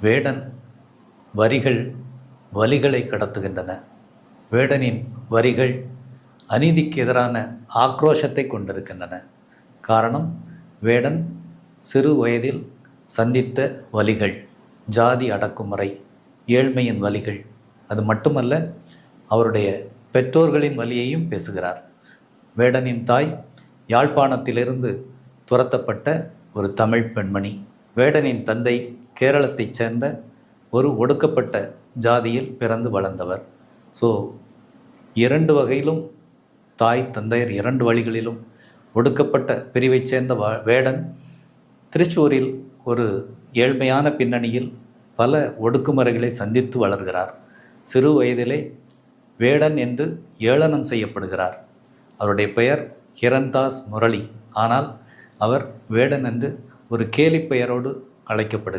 வேடன் வரிகள் வலிகளை கடத்துகின்றன. வேடனின் வரிகள் அநீதிக்கு எதிரான ஆக்ரோஷத்தை கொண்டிருக்கின்றன. காரணம் வேடன் சிறு வயதில் சந்தித்த வலிகள் ஜாதி அடக்குமுறை ஏழ்மையின் வலிகள். அது மட்டுமல்ல அவருடைய பெற்றோர்களின் வலியையும் பேசுகிறார். வேடனின் தாய் யாழ்ப்பாணத்திலிருந்து துரத்தப்பட்ட ஒரு தமிழ் பெண்மணி. வேடனின் தந்தை கேரளத்தைச் சேர்ந்த ஒரு ஒடுக்கப்பட்ட ஜாதியில் பிறந்து வளர்ந்தவர். ஸோ இரண்டு வகையிலும் தாய் தந்தையர் இரண்டு வழிகளிலும் ஒடுக்கப்பட்ட பிரிவைச் சேர்ந்த வேடன் திருச்சூரில் ஒரு ஏழ்மையான பின்னணியில் பல ஒடுக்குமுறைகளை சந்தித்து வளர்கிறார். சிறு வயதிலே வேடன் என்று ஏளனம் செய்யப்படுகிறார். அவருடைய பெயர் ஹிரன்தாஸ் முரளி. ஆனால் அவர் வேடன் என்று ஒரு கேலி பெயரோடு அழைக்கப்படுகிறார்